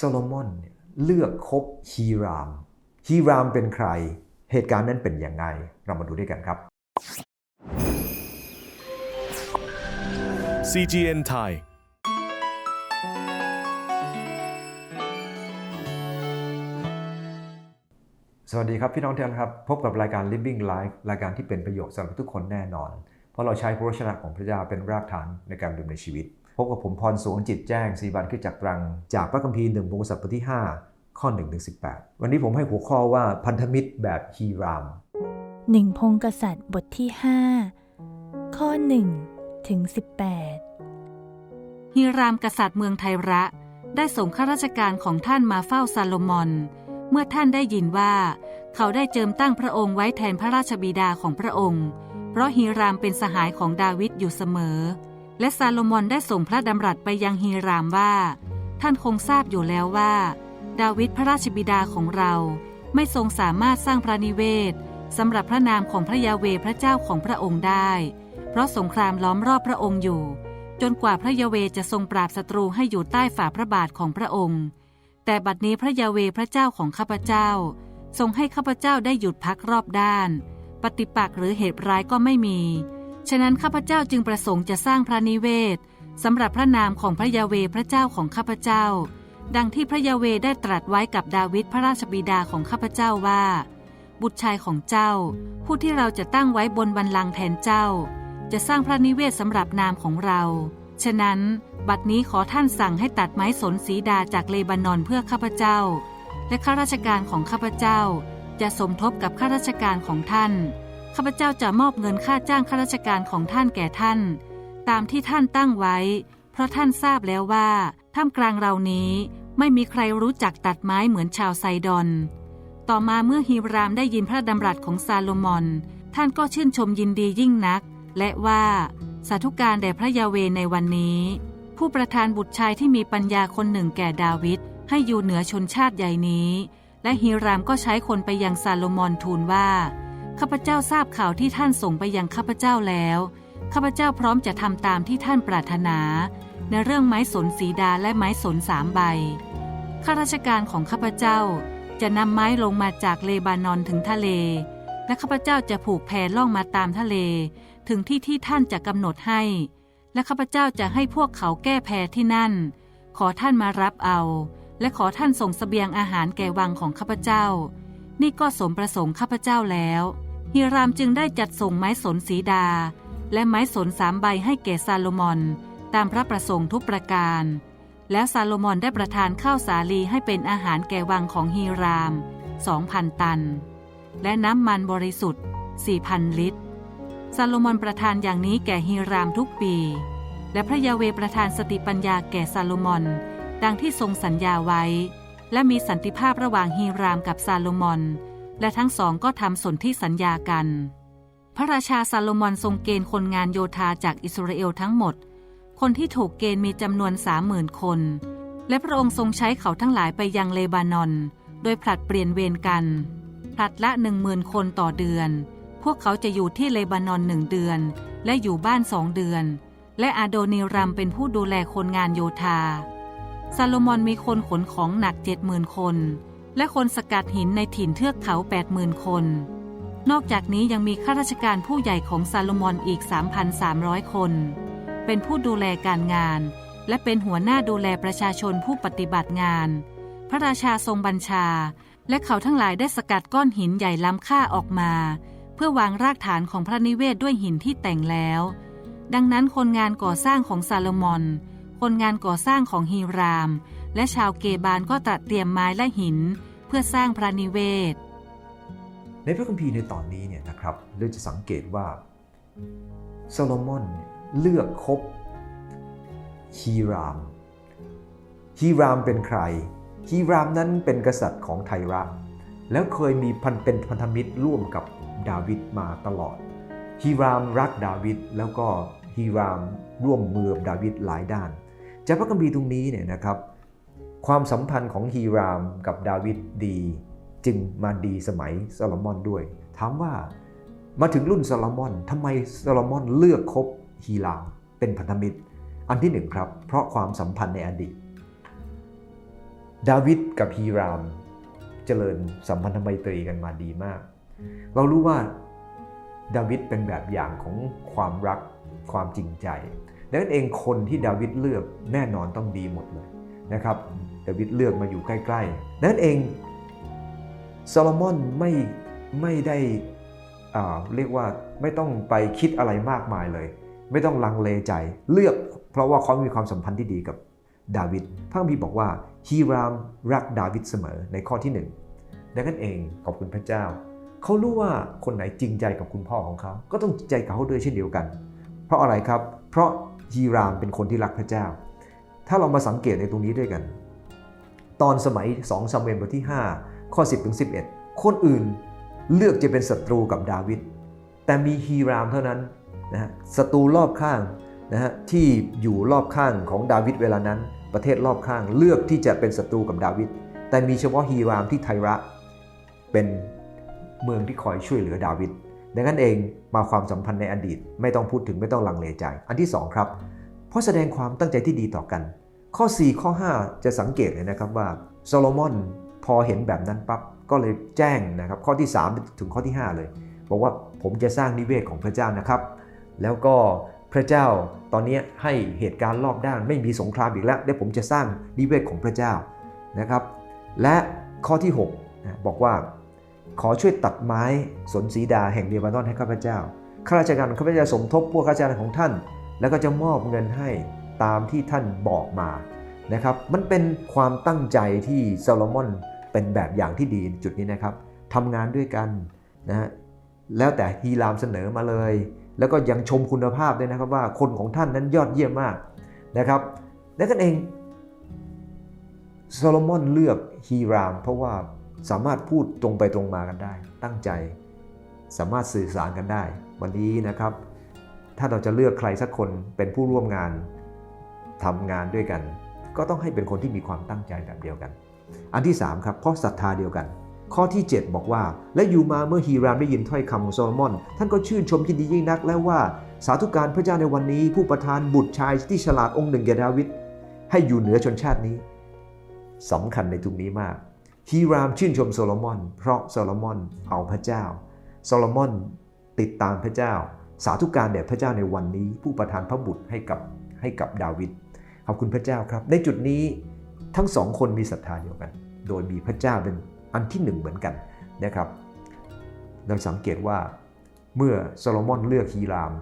โซโลมอนเนี่ยเลือกคบฮีรามฮีรามเป็นใคร เหตุการณ์นั้นเป็นยังไง เรามาดูด้วยกันครับ CGN Thai สวัสดีครับ พี่น้องทุกท่านครับ พบกับรายการ Living Life รายการที่เป็นประโยชน์สำหรับทุกคนแน่นอน เพราะเราใช้พระวจนะของพระเจ้าเป็นรากฐานในการดำเนินชีวิต พบกับผมพรสูงจิตแจ้งสีบันขึ้นจากตรัง จากพระคัมภีร์หนึ่งพงศษบทที่ 5 ข้อ1ถึง18 วันนี้ผมให้หัวข้อว่าพันธมิตรแบบฮีรามหนึ่งพงกษัตริย์บทที่ 5 ข้อ1ถึง18ฮิรามกษัตริย์เมืองไทระได้ส่งข้าราชการของท่านมาเฝ้าซาโลมอน เมื่อท่านได้ยินว่า เขาได้เจิมตั้งพระองค์ไว้แทนพระราชบิดาของพระองค์ เพราะฮิรามเป็นสหายของดาวิดอยู่เสมอ และซาโลมอนได้ส่งพระดำรัสไปยังฮิรามว่า ท่านคงทราบอยู่แล้วว่า ดาวิดพระราชบิดาของเราไม่ทรงสามารถสร้างพระนิเวศสำหรับพระนามของพระยาเวพระเจ้าของพระองค์ได้ เพราะสงครามล้อมรอบพระองค์อยู่ จนกว่าพระยาเวจะทรงปราบศัตรูให้อยู่ใต้ฝ่าพระบาทของพระองค์ แต่บัดนี้พระยาเวพระเจ้าของข้าพเจ้า ทรงให้ข้าพเจ้าได้หยุดพักรอบด้าน ปฏิปักษ์หรือเหตุร้ายก็ไม่มี ฉะนั้นข้าพเจ้าจึงประสงค์จะสร้างพระนิเวศสำหรับพระนามของพระยาเวพระเจ้าของข้าพเจ้า ดังที่พระยาเวได้ตรัสไว้กับดาวิดพระราชบิดาของข้าพเจ้าว่า บุตรชายของเจ้า ผู้ที่เราจะตั้งไว้บนบันลังแทนเจ้า จะสร้างพระนิเวศสำหรับนามของเรา ฉะนั้น บัดนี้ขอท่านสั่งให้ตัดไม้สนสีดาจากเลบานอนเพื่อข้าพเจ้า และข้าราชการของข้าพเจ้า จะสมทบกับข้าราชการของท่าน ข้าพเจ้าจะมอบเงินค่าจ้างข้าราชการของท่านแก่ท่าน ตามที่ท่านตั้งไว้ เพราะท่านทราบแล้วว่าท่ามกลางเรานี้ไม่มีใครรู้จักตัดไม้เหมือนชาวไซดอน ต่อมาเมื่อฮีรามได้ยินพระดำรัสของซาโลมอน ท่านก็ชื่นชมยินดียิ่งนัก และว่าสาธุการแด่พระยาเวในวันนี้ ผู้ประทานบุตรชายที่มีปัญญาคนหนึ่งแก่ดาวิดให้อยู่เหนือชนชาติใหญ่นี้ และฮีรามก็ใช้คนไปยังซาโลมอนทูลว่า ข้าพเจ้าทราบข่าวที่ท่านส่งไปยังข้าพเจ้าแล้ว ข้าพเจ้าพร้อมจะทำตามที่ท่านปรารถนา ในเรื่องไม้สนสีดาและไม้สนสามใบ ข้าราชการของข้าพเจ้าจะนำไม้ลงมาจากเลบานอนถึงทะเล และข้าพเจ้าจะผูกแพล่องมาตามทะเล ถึงที่ที่ท่านจะกำหนดให้ และข้าพเจ้าจะให้พวกเขาแก้แพที่นั่น ขอท่านมารับเอา และขอท่านส่งเสบียงอาหารแก่วังของข้าพเจ้า นี่ก็สมประสงค์ข้าพเจ้าแล้ว ฮิรามจึงได้จัดส่งไม้สนสีดา และไม้สนสามใบให้แก่ซาโลมอน ตามพระประสงค์ทุกประการ แล้วซาโลมอนได้ประทานข้าวสาลีให้เป็นอาหารแก่วังของฮีรามสองพันตัน และน้ำมันบริสุทธิ์สี่พันลิตร ซาโลมอนประทานอย่างนี้แก่ฮีรามทุกปี และพระยาเวประทานสติปัญญาแก่ซาโลมอน ดังที่ทรงสัญญาไว้ และมีสันติภาพระหว่างฮีรามกับซาโลมอน และทั้งสองก็ทำสนธิสัญญากัน พระราชาซาโลมอนทรงเกณฑ์คนงานโยธาจากอิสราเอลทั้งหมด คนที่ถูกเกณฑ์มีจำนวนสามหมื่นคน และพระองค์ทรงใช้เขาทั้งหลายไปยังเลบานอน โดยผลัดเปลี่ยนเวรกัน ผลัดละหนึ่งหมื่นคนต่อเดือน พวกเขาจะอยู่ที่เลบานอนหนึ่งเดือน และอยู่บ้านสองเดือน และอาโดนิรัมเป็นผู้ดูแลคนงานโยธาซาโลมอนมีคนขนของหนักเจ็ดหมื่นคน และคนสกัดหินในถิ่นเทือกเขาแปดหมื่นคน นอกจากนี้ยังมีข้าราชการผู้ใหญ่ของซาโลมอนอีก 3,300 คน เป็นผู้ดูแลการงาน และเป็นหัวหน้าดูแลประชาชนผู้ปฏิบัติงาน พระราชาทรงบัญชา และเขาทั้งหลายได้สกัดก้อนหินใหญ่ล้ำค่าออกมา เพื่อวางรากฐานของพระนิเวศด้วยหินที่แต่งแล้ว ดังนั้นคนงานก่อสร้างของซาโลมอนคนงานก่อสร้างของฮีราม และชาวเกบาลก็ตระเตรียมไม้และหิน เพื่อสร้างพระนิเวศ ในพระคัมภีร์ในตอนนี้เนี่ยนะครับเราจะสังเกตว่าโซโลมอนเลือกคบฮีราม ฮีรามเป็นใคร ฮีรามนั้นเป็นกษัตริย์ของไทระ แล้วเคยมีพันเป็นพันธมิตรร่วมกับดาวิดมาตลอด ฮีรามรักดาวิดแล้วก็ฮีรามร่วมมือกับดาวิดหลายด้าน จากพระคัมภีร์ตรงนี้เนี่ยนะครับ ความสัมพันธ์ของฮีรามกับดาวิดดี จึงมาดีสมัยโซโลมอนด้วย ถามว่ามาถึงรุ่นโซโลมอนทำไมโซโลมอนเลือกคบฮีรามเป็นพันธมิตร อันที่หนึ่งครับ เพราะความสัมพันธ์ในอดีต ดาวิดกับฮีรามเจริญสัมพันธไมตรีกันมาดีมาก เรารู้ว่าดาวิดเป็นแบบอย่างของความรักความจริงใจดังนั้นเองคนที่ดาวิดเลือกแน่นอนต้องดีหมดเลย นะครับดาวิดเลือกมาอยู่ใกล้ๆนั้นเองโซโลมอนไม่ไม่ได้เรียกว่าไม่ต้องไปคิดอะไรมากมายเลย ไม่ต้องลังเลใจเลือกเพราะว่าเขามีความสัมพันธ์ที่ดีกับดาวิดพระคัมภีร์บอกว่าฮีรามรักดาวิดเสมอในข้อที่หนึ่งดังนั้นเองขอบคุณพระเจ้า เขารู้ว่าคนไหนจริงใจกับคุณพ่อของเขา ก็ต้องจริงใจกับเขาด้วยเช่นเดียวกัน เพราะอะไรครับ เพราะฮีรามเป็นคนที่รักพระเจ้า ถ้าเรามาสังเกตในตรงนี้ด้วยกัน ตอนสมัย2ซามูเอลบทที่ 5 ข้อ 10ถึง11 คนอื่นเลือกจะเป็นศัตรูกับดาวิดแต่มีฮีรามเท่านั้นนะฮะศัตรูรอบข้างนะฮะที่อยู่รอบข้างของดาวิดเวลานั้น ประเทศรอบข้างเลือกที่จะเป็นศัตรูกับดาวิดแต่มีเฉพาะฮีรามที่ไทระเป็นเมืองที่คอยช่วยเหลือดาวิดดังนั้นเองมาความสัมพันธ์ในอดีต ไม่ต้องพูดถึงไม่ต้องลังเลใจ อันที่ 2 ครับ เพราะแสดงความตั้งใจที่ดีต่อกัน ข้อ 4 ข้อ 5 จะสังเกตเลยนะครับว่าโซโลมอนพอเห็นแบบนั้นปั๊บก็เลยแจ้งนะครับข้อที่ 3 ถึงข้อที่ 5 เลย บอกว่าผมจะสร้างนิเวศของพระเจ้านะครับ แล้วก็พระเจ้าตอนนี้ให้เหตุการณ์รอบด้านไม่มีสงครามอีกแล้วเดี๋ยวผมจะสร้างนิเวศของพระเจ้านะครับ และข้อที่6บอกว่า ขอช่วยตัดไม้สนสีดาแห่งเดบานอนให้ข้าพเจ้าข้าราชการข้าพเจ้าสมทบพวกข้าราชการของท่าน แล้วก็จะมอบเงินให้ ตามที่ท่านบอกมานะครับ มันเป็นความตั้งใจที่โซโลมอนเป็นแบบอย่างที่ดีจุดนี้นะครับทำงานด้วยกันนะฮะแล้วแต่ฮีรามเสนอมาเลย แล้วก็ยังชมคุณภาพด้วยนะครับว่าคนของท่านนั้นยอดเยี่ยมมากนะครับและกันเองโซโลมอนเลือกฮีราม เพราะว่าสามารถพูดตรงไปตรงมากันได้ ตั้งใจสามารถสื่อสารกันได้ วันนี้นะครับ ถ้าเราจะเลือกใครสักคนเป็นผู้ร่วมงาน ทำงานด้วยกัน ก็ต้องให้เป็นคนที่มีความตั้งใจแบบเดียวกัน อันที่3ครับเพราะศรัทธาเดียวกัน ข้อที่ 7 บอกว่า และอยู่มาเมื่อฮีรามได้ยินถ้อยคำของโซโลมอน ท่านก็ชื่นชมยินดียิ่งนักแล้วว่า สาธุการพระเจ้าในวันนี้ ผู้ประทานบุตรชายที่ฉลาดองค์หนึ่งแก่ดาวิดให้อยู่เหนือชนชาตินี้สำคัญในตรงนี้มากฮีรามชื่นชมโซโลมอน เพราะโซโลมอนเอาพระเจ้าโซโลมอนติดตามพระเจ้า สาธุการแด่พระเจ้าในวันนี้ ผู้ประทานพระบุตรให้กับให้กับดาวิด ขอบคุณพระเจ้าครับ ในจุดนี้ทั้งสองคนมีศรัทธาเดียวกัน โดยมีพระเจ้าเป็นอันที่หนึ่งเหมือนกันนะครับเราสังเกตว่าเมื่อโซโลมอนเลือกฮีราม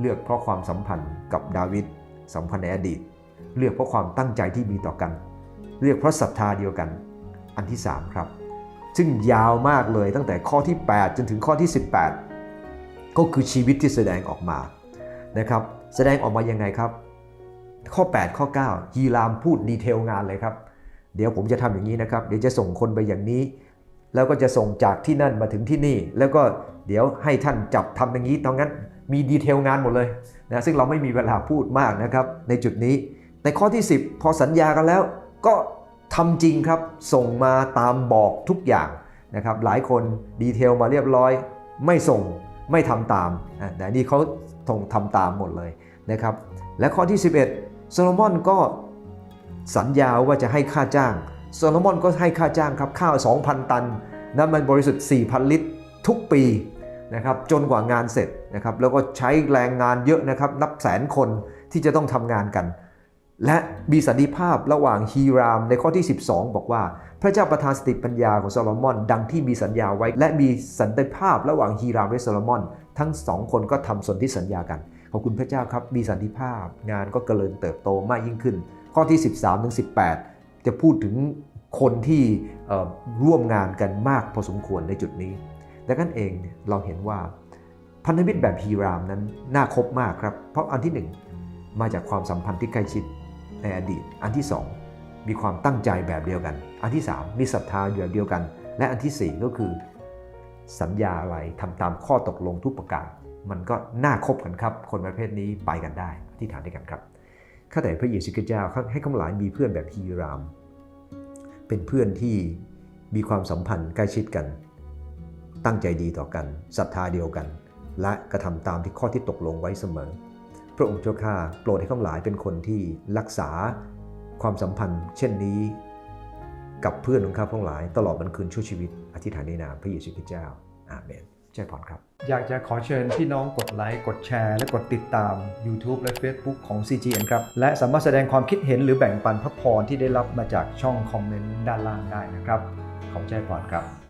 เลือกเพราะความสัมพันธ์กับดาวิดสัมพันธ์ในอดีต เลือกเพราะความตั้งใจที่มีต่อกัน เลือกเพราะศรัทธาเดียวกัน อันที่ 3 ครับ ซึ่งยาวมากเลยตั้งแต่ข้อที่ 8 จนถึงข้อที่ 18 ก็คือชีวิตที่แสดงออกมานะครับ แสดงออกมายังไงครับ ข้อ 8 ข้อ9ฮีรามพูดดีเทลงานเลยครับ เดี๋ยวผมจะทำอย่างนี้นะครับ เดี๋ยวจะส่งคนไปอย่างนี้ แล้วก็จะส่งจากที่นั่นมาถึงที่นี่ แล้วก็เดี๋ยวให้ท่านจับทำอย่างนี้ตรงนั้นมีดีเทลงานหมดเลยนะซึ่งเราไม่มีเวลาพูดมากนะครับในจุดนี้ แต่ข้อที่ 10 พอสัญญากันแล้ว ก็ทำจริงครับ ส่งมาตามบอกทุกอย่างนะครับหลายคนดีเทลมาเรียบร้อย ไม่ส่งไม่ทำตามแต่นี่เขาทงทำตามหมดเลยนะครับ และข้อที่ 11 โซโลมอนก็สัญญาว่าจะให้ค่าจ้าง โซโลมอนก็ให้ค่าจ้างครับข้าว 2,000 ตัน น้ำมันบริสุทธิ์ 4,000 ลิตร ทุกปีนะครับจนกว่างานเสร็จนะครับแล้วก็ใช้แรงงานเยอะนะครับนับแสนคนที่จะต้องทำงานกัน และมีสันติภาพระหว่างฮีรามในข้อที่ 12 บอกว่า พระเจ้าประทานสติปัญญาของโซโลมอน ดังที่มีสัญญาไว้ และมีสันติภาพระหว่างฮีรามและโซโลมอน ทั้งสองคนก็ทำสนธิสัญญากัน อบคุณพระเจ้าครับมีสันติภาพ งานก็เจริญเติบโตมากยิ่งขึ้น ข้อที่ 13ถึง18 จะพูดถึงคนที่ร่วมงานกันมากพอสมควรในจุดนี้ดังนั้นเองเราเห็นว่าพันธมิตรแบบฮีรามนั้นน่าคบมากครับ เพราะอันที่หนึ่งมาจากความสัมพันธ์ที่ใกล้ชิดในอดีต อันที่สองมีความตั้งใจแบบเดียวกัน อันที่สามมีศรัทธาแบบเดียวกัน และอันที่สี่ก็คือ สัญญาอะไรทำตามข้อตกลงทุกประการ มันก็น่าคบกันครับ คนประเภทนี้ไปกันได้อธิฐานด้วยกันครับข้าแต่พระเยซูคริสต์เจ้าให้ข้าพเจ้ามีเพื่อนแบบฮีราม เป็นเพื่อนที่มีความสัมพันธ์ใกล้ชิดกัน ตั้งใจดีต่อกันศรัทธาเดียวกัน และกระทำตามที่ข้อที่ตกลงไว้เสมอ พระองค์เจ้าข้าโปรดให้ข้าพเจ้าเป็นคนที่รักษาความสัมพันธ์ เช่นนี้ กับเพื่อนของข้าทั้งหลาย ตลอดวันคืนชั่วชีวิตอธิษฐานในนามพระเยซูคริสต์เจ้าอาเมน เจ้าพรครับ อยากจะขอเชิญพี่น้องกดไลค์กดแชร์ และกดติดตาม YouTube และ Facebook ของ CGN ครับ และสามารถแสดงความคิดเห็นหรือแบ่งปันพระพรที่ได้รับมาจากช่องคอมเมนต์ด้านล่างได้นะครับขอบใจพรครับ